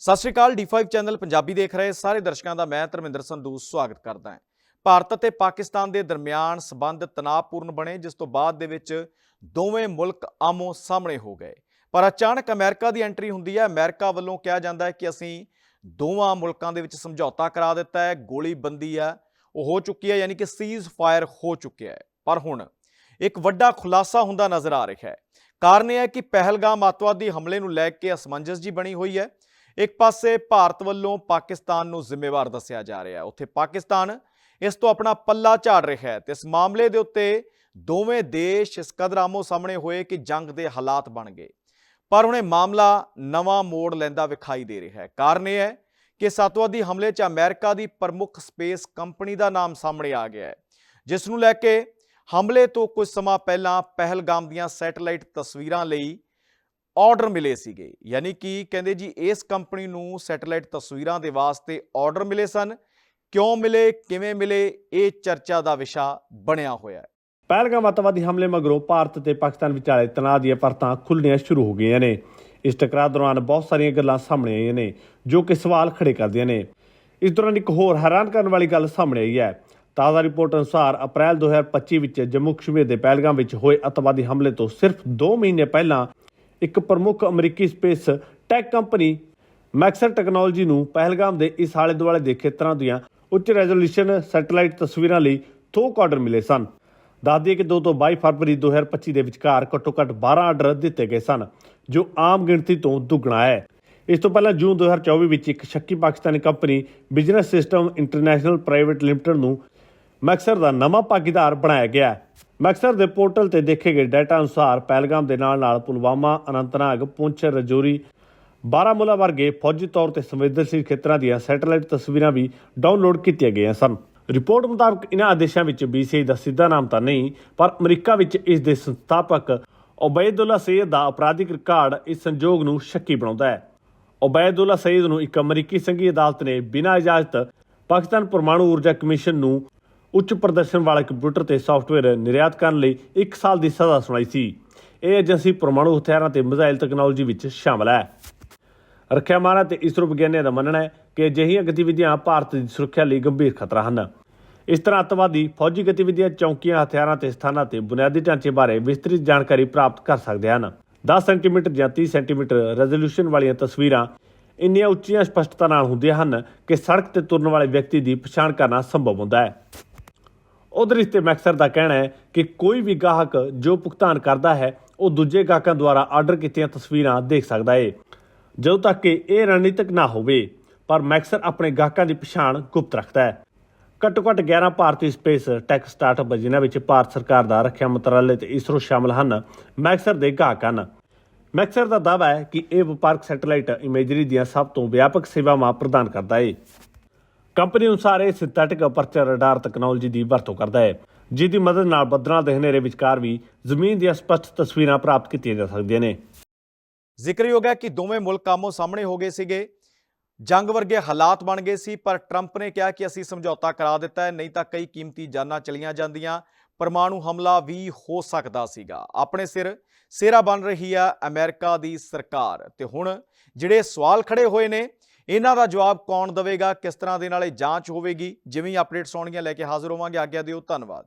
ਸਤਿ ਸ਼੍ਰੀ ਅਕਾਲ D5 channel Punjabi ਦੇਖ ਰਹੇ ਸਾਰੇ ਦਰਸ਼ਕਾਂ ਦਾ ਮੈਂ ਧਰਮਿੰਦਰ ਸੰਧੂ ਸਵਾਗਤ ਕਰਦਾ ਹਾਂ। ਭਾਰਤ ਅਤੇ ਪਾਕਿਸਤਾਨ ਦੇ ਦਰਮਿਆਨ ਸਬੰਧ ਤਣਾਅਪੂਰਨ ਬਣੇ, ਜਿਸ ਤੋਂ ਬਾਅਦ ਦੇ ਵਿੱਚ ਦੋਵੇਂ ਮੁਲਕ ਆਮੋ ਸਾਹਮਣੇ ਹੋ ਗਏ। ਪਰ ਅਚਾਨਕ ਅਮਰੀਕਾ ਦੀ ਐਂਟਰੀ ਹੁੰਦੀ ਹੈ। ਅਮਰੀਕਾ ਵੱਲੋਂ ਕਿਹਾ ਜਾਂਦਾ ਹੈ ਕਿ ਅਸੀਂ ਦੋਵਾਂ ਮੁਲਕਾਂ ਦੇ ਵਿੱਚ ਸਮਝੌਤਾ ਕਰਾ ਦਿੱਤਾ ਹੈ, ਗੋਲੀਬੰਦੀ ਹੈ, ਉਹ ਹੋ ਚੁੱਕੀ ਹੈ, ਯਾਨੀ ਕਿ ਸੀਜ਼ ਫਾਇਰ ਹੋ ਚੁੱਕਿਆ ਹੈ। ਪਰ ਹੁਣ ਇੱਕ ਵੱਡਾ ਖੁਲਾਸਾ ਹੁੰਦਾ ਨਜ਼ਰ ਆ ਰਿਹਾ ਹੈ। ਕਾਰਨ ਇਹ ਹੈ ਕਿ ਪਹਿਲਗਾਮ ਅੱਤਵਾਦੀ ਹਮਲੇ ਨੂੰ ਲੈ ਕੇ ਅਸਮੰਜਸ ਜੀ ਬਣੀ ਹੋਈ ਹੈ। ਇੱਕ ਪਾਸੇ ਭਾਰਤ ਵੱਲੋਂ ਪਾਕਿਸਤਾਨ ਨੂੰ ਜ਼ਿੰਮੇਵਾਰ ਦੱਸਿਆ ਜਾ ਰਿਹਾ ਹੈ। ਉੱਥੇ ਪਾਕਿਸਤਾਨ ਇਸ ਤੋਂ ਆਪਣਾ ਪੱਲਾ ਝਾੜ ਰਿਹਾ ਹੈ ਤੇ ਇਸ ਮਾਮਲੇ ਦੇ ਉੱਤੇ ਦੋਵੇਂ ਦੇਸ਼ ਇਸ ਕਦਰ ਆਮੋ ਸਾਹਮਣੇ ਹੋਏ ਕਿ ਜੰਗ ਦੇ ਹਾਲਾਤ ਬਣ ਗਏ। ਪਰ ਹੁਣ ਇਹ ਮਾਮਲਾ ਨਵਾਂ ਮੋੜ ਲੈਂਦਾ ਵਿਖਾਈ ਦੇ ਰਿਹਾ ਹੈ। ਕਾਰਨ ਇਹ ਹੈ ਕਿ ਸਤਵਾਦੀ ਹਮਲੇ 'ਚ ਅਮਰੀਕਾ ਦੀ ਪ੍ਰਮੁੱਖ ਸਪੇਸ ਕੰਪਨੀ ਦਾ ਨਾਮ ਸਾਹਮਣੇ ਆ ਗਿਆ ਹੈ, ਜਿਸ ਨੂੰ ਲੈ ਕੇ ਹਮਲੇ ਤੋਂ ਕੁਝ ਸਮਾਂ ਪਹਿਲਾਂ ਪਹਿਲਗਾਮ ਦੀਆਂ ਸੈਟੇਲਾਈਟ ਤਸਵੀਰਾਂ ਲਈ ਆਰਡਰ ਮਿਲੇ ਸੀਗੇ। ਯਾਨੀ ਕਿ ਕਹਿੰਦੇ ਜੀ, ਇਸ ਕੰਪਨੀ ਨੂੰ ਸੈਟੇਲਾਈਟ ਤਸਵੀਰਾਂ ਦੇ ਵਾਸਤੇ ਆਰਡਰ ਮਿਲੇ ਸਨ। ਕਿਉਂ ਮਿਲੇ, ਕਿਵੇਂ ਮਿਲੇ, ਇਹ ਚਰਚਾ ਦਾ ਵਿਸ਼ਾ ਬਣਿਆ ਹੋਇਆ ਹੈ। ਪਹਿਲਗਾਮ ਅੱਤਵਾਦੀ ਹਮਲੇ ਮਗਰੋਂ ਭਾਰਤ ਤੇ ਪਾਕਿਸਤਾਨ ਵਿਚਾਲੇ ਤਣਾਅ ਦੀਆਂ ਪਰਤਾਂ ਖੁੱਲ੍ਹਣੀਆਂ ਸ਼ੁਰੂ ਹੋ ਗਈਆਂ ਨੇ। ਇਸ ਟਕਰਾਅ ਦੌਰਾਨ ਬਹੁਤ ਸਾਰੀਆਂ ਗੱਲਾਂ ਸਾਹਮਣੇ ਆਈਆਂ ਨੇ, ਜੋ ਕਿ ਸਵਾਲ ਖੜੇ ਕਰਦੀਆਂ ਨੇ। ਇਸ ਦੌਰਾਨ ਇੱਕ ਹੋਰ ਹੈਰਾਨ ਕਰਨ ਵਾਲੀ ਗੱਲ ਸਾਹਮਣੇ ਆਈ ਹੈ। ਤਾਜ਼ਾ ਰਿਪੋਰਟ ਅਨੁਸਾਰ ਅਪ੍ਰੈਲ 2025 ਵਿੱਚ ਜੰਮੂ ਕਸ਼ਮੀਰ ਦੇ ਪਹਿਲਗਾਮ ਵਿੱਚ ਹੋਏ ਅੱਤਵਾਦੀ ਹਮਲੇ ਤੋਂ ਸਿਰਫ 2 ਮਹੀਨੇ ਪਹਿਲਾਂ ਇੱਕ ਪ੍ਰਮੁੱਖ ਅਮਰੀਕੀ space tech company Maxar technology ਨੂੰ ਪਹਿਲਗਾਮ ਦੇ ਇਸ ਆਲੇ ਦੁਆਲੇ ਦੇ ਖੇਤਰਾਂ ਦੀਆਂ ਉੱਚ ਰੈਜ਼ੋਲੂਸ਼ਨ ਸੈਟੇਲਾਈਟ ਤਸਵੀਰਾਂ ਲਈ ਥੋਕ ਆਰਡਰ ਮਿਲੇ ਸਨ। ਦੱਸ ਦਈਏ ਕਿ 2 ਤੋਂ 22 ਫਰਵਰੀ 2025 ਦੇ ਵਿਚਕਾਰ ਘੱਟੋ-ਘੱਟ 12 ਆਰਡਰ ਦਿੱਤੇ ਗਏ ਸਨ, ਜੋ ਆਮ ਗਿਣਤੀ ਤੋਂ ਦੁੱਗਣਾ ਹੈ। ਇਸ ਤੋਂ ਪਹਿਲਾਂ ਜੂਨ 2024 ਵਿੱਚ ਇੱਕ ਸ਼ੱਕੀ Pakistani company business system international private limited ਨੂੰ ਮੈਕਸਰ ਦਾ ਨਵਾਂ ਭਾਗੀਦਾਰ ਬਣਾਇਆ ਗਿਆ। ਮੈਕਸਰ ਦੇ ਪੋਰਟਲ ਤੇ ਦੇਖੇ ਗਏ ਡਾਟਾ ਅਨੁਸਾਰ ਪਹਿਲਗਾਮ ਦੇ ਨਾਲ-ਨਾਲ ਪੁਲਵਾਮਾ, ਅਨੰਤਨਾਗ ਪੁੰਛ ਰਜੌਰੀ, ਬਾਰਾਮੂਲਾ ਵਰਗੇ ਫੌਜੀ ਤੌਰ ਤੇ ਸੰਵੇਦਨਸ਼ੀਲ ਖੇਤਰਾਂ ਦੀਆਂ ਸੈਟੇਲਾਈਟ ਤਸਵੀਰਾਂ ਵੀ ਡਾਊਨਲੋਡ ਕੀਤੀਆਂ ਗਈਆਂ ਸਨ। ਰਿਪੋਰਟ ਮੁਤਾਬਕ ਇਨ੍ਹਾਂ ਆਦੇਸ਼ਾਂ ਵਿੱਚ BCI ਦਾ ਸਿੱਧਾ ਨਾਮ ਤਾਂ ਨਹੀਂ, ਪਰ ਅਮਰੀਕਾ ਵਿੱਚ ਇਸ ਦੇ ਸੰਸਥਾਪਕ ਉਬੈਦੁੱਲਾ ਸੈਯਦ ਦਾ ਅਪਰਾਧਿਕ ਰਿਕਾਰਡ ਇਸ ਸੰਜੋਗ ਨੂੰ ਸ਼ੱਕੀ ਬਣਾਉਂਦਾ ਹੈ। ਉਬੈਦੁੱਲਾ ਸੈਯਦ ਨੂੰ ਇੱਕ ਅਮਰੀਕੀ ਸੰਘੀ ਅਦਾਲਤ ਨੇ ਬਿਨਾਂ ਇਜਾਜ਼ਤ ਪਾਕਿਸਤਾਨ ਪਰਮਾਣੂ ਊਰਜਾ ਕਮਿਸ਼ਨ ਨੂੰ ਉੱਚ ਪ੍ਰਦਰਸ਼ਨ ਵਾਲੇ ਕੰਪਿਊਟਰ ਤੇ ਸਾਫਟਵੇਅਰ ਨਿਰਯਾਤ ਕਰਨ ਲਈ 1 ਸਾਲ ਦੀ ਸਜ਼ਾ ਸੁਣਾਈ ਸੀ। ਇਹ ਏਜੰਸੀ ਪਰਮਾਣੂ ਹਥਿਆਰਾਂ ਤੇ ਮਿਜ਼ਾਈਲ ਤਕਨਾਲੋਜੀ ਵਿੱਚ ਸ਼ਾਮਲ ਹੈ। ਰੱਖਿਆ ਮਾਹਰਾਂ ਤੇ ਇਸਰੋ ਵਿਗਿਆਨੀਆਂ ਦਾ ਮੰਨਣਾ ਹੈ ਕਿ ਅਜਿਹੀਆਂ ਗਤੀਵਿਧੀਆਂ ਭਾਰਤ ਦੀ ਸੁਰੱਖਿਆ ਲਈ ਗੰਭੀਰ ਖਤਰਾ ਹਨ। ਇਸ ਤਰ੍ਹਾਂ ਅੱਤਵਾਦੀ ਫੌਜੀ ਗਤੀਵਿਧੀਆਂ, ਚੌਕੀਆਂ, ਹਥਿਆਰਾਂ ਤੇ ਸਥਾਨਾਂ ਤੇ ਬੁਨਿਆਦੀ ਢਾਂਚੇ ਬਾਰੇ ਵਿਸਤ੍ਰਿਤ ਜਾਣਕਾਰੀ ਪ੍ਰਾਪਤ ਕਰ ਸਕਦੇ ਹਨ। 10 ਸੈਂਟੀਮੀਟਰ ਜਾਂ 30 ਸੈਂਟੀਮੀਟਰ ਰੈਜ਼ੋਲੂਸ਼ਨ ਵਾਲੀਆਂ ਤਸਵੀਰਾਂ ਇੰਨੀਆਂ ਉੱਚੀਆਂ ਸਪਸ਼ਟਤਾ ਨਾਲ ਹੁੰਦੀਆਂ ਹਨ ਕਿ ਸੜਕ ਤੇ ਤੁਰਨ ਵਾਲੇ ਵਿਅਕਤੀ ਦੀ ਪਛਾਣ ਕਰਨਾ ਸੰਭਵ ਹੁੰਦਾ ਹੈ। ਉਧਰ ਇਸ ਤੇ ਮੈਕਸਰ ਦਾ ਕਹਿਣਾ ਹੈ ਕਿ ਕੋਈ ਵੀ ਗਾਹਕ ਜੋ ਭੁਗਤਾਨ ਕਰਦਾ ਹੈ, ਉਹ ਦੂਜੇ ਗਾਹਕਾਂ ਦੁਆਰਾ ਆਰਡਰ ਕੀਤੀਆਂ ਤਸਵੀਰਾਂ ਦੇਖ ਸਕਦਾ ਹੈ ਜਦੋਂ ਤੱਕ ਕਿ ਇਹ ਰਣਨੀਤਕ ਨਾ ਹੋਵੇ, ਪਰ ਮੈਕਸਰ ਆਪਣੇ ਗਾਹਕਾਂ ਦੀ ਪਛਾਣ ਗੁਪਤ ਰੱਖਦਾ ਹੈ। ਘੱਟੋ ਘੱਟ 11 ਭਾਰਤੀ ਸਪੇਸ ਟੈਕ ਸਟਾਰਟਅਪ ਜਿਨ੍ਹਾਂ ਵਿੱਚ ਭਾਰਤ ਸਰਕਾਰ ਦਾ ਰੱਖਿਆ ਮੰਤਰਾਲੇ ਤੇ ਇਸਰੋ ਸ਼ਾਮਲ ਹਨ, ਮੈਕਸਰ ਦੇ ਗਾਹਕ ਹਨ। ਮੈਕਸਰ ਦਾ ਦਾਅਵਾ ਹੈ ਕਿ ਇਹ ਵਪਾਰਕ ਸੈਟੇਲਾਈਟ ਇਮੇਜਰੀ ਦੀਆਂ ਸਭ ਤੋਂ ਵਿਆਪਕ ਸੇਵਾਵਾਂ ਪ੍ਰਦਾਨ ਕਰਦਾ ਹੈ ਕੰਪਨੀ ਅਨੁਸਾਰ ਇਹ ਸਿੰਥੈਟਿਕ ਅਪਰਚਰ ਰਡਾਰ ਤਕਨਾਲੋਜੀ ਦੀ ਵਰਤੋਂ ਕਰਦਾ ਹੈ ਜਿਸ ਦੀ ਮਦਦ ਨਾਲ ਬੱਦਲਾਂ ਦੇ ਹਨੇਰੇ ਵਿਚਕਾਰ ਵੀ ਜ਼ਮੀਨ ਦੀਆਂ ਸਪਸ਼ਟ ਤਸਵੀਰਾਂ ਪ੍ਰਾਪਤ ਕੀਤੀਆਂ ਜਾ ਸਕਦੀਆਂ ਨੇ। ਜ਼ਿਕਰਯੋਗ ਹੈ ਕਿ ਦੋਵੇਂ ਮੁਲਕ ਆਮੋ ਸਾਹਮਣੇ ਹੋ ਗਏ ਸੀਗੇ। ਜੰਗ ਵਰਗੇ ਹਾਲਾਤ ਬਣ ਗਏ ਸੀ, ਪਰ ਟਰੰਪ ਨੇ ਕਿਹਾ ਕਿ ਅਸੀਂ ਸਮਝੌਤਾ ਕਰਾ ਦਿੱਤਾ ਹੈ, ਨਹੀਂ ਤਾਂ ਕਈ ਕੀਮਤੀ ਜਾਨਾਂ ਚਲੀਆਂ ਜਾਂਦੀਆਂ। ਪਰਮਾਣੂ ਹਮਲਾ ਵੀ ਹੋ ਸਕਦਾ ਸੀਗਾ। ਆਪਣੇ ਸਿਰ ਸਿਹਰਾ ਬਣ ਰਹੀ ਆ ਅਮਰੀਕਾ ਦੀ ਸਰਕਾਰ। ਤੇ ਹੁਣ ਜਿਹੜੇ ਸਵਾਲ ਖੜੇ ਹੋਏ ਨੇ ਇਹਨਾਂ ਦਾ ਜਵਾਬ ਕੌਣ ਦੇਵੇਗਾ, ਕਿਸ ਤਰ੍ਹਾਂ ਦੇ ਨਾਲ ਇਹ ਜਾਂਚ ਹੋਵੇਗੀ? ਜਿਵੇਂ ਅਪਡੇਟਸ ਆਉਣਗੀਆਂ, ਲੈ ਕੇ ਹਾਜ਼ਰ ਹੋਵਾਂਗੇ। ਆਗਿਆ ਦਿਓ, ਧੰਨਵਾਦ।